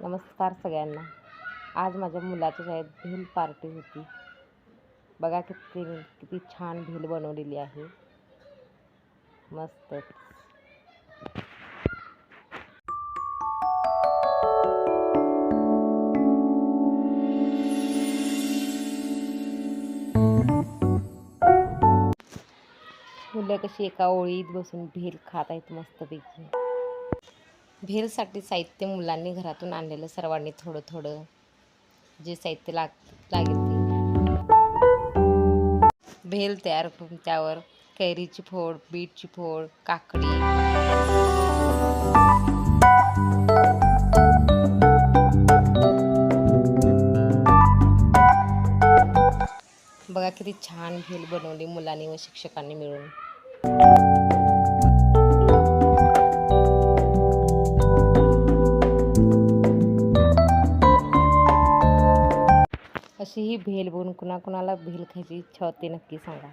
नमस्कार सगळ्यांना. आज माझ्या मुलाच्या शाळेत भेल पार्टी होती. बघा किती किती छान भेल बनवलेली आहे. मस्त मुलं कशी एका ओळीत बसून भेल खात आहेत मस्तपैकी. भेलसाठी साहित्य मुलांनी घरातून आणलेलं सर्वांनी थोडं थोडं जे साहित्य लाग लागेल ते. भेल तयार करून त्यावर कैरीची फोड बीटची फोड काकडी. बघा किती छान भेल बनवली मुलांनी व शिक्षकांनी मिळून. अशी ही भेल बनवून कुणाकुणाला भेल खायची इच्छा होती नक्की सांगा.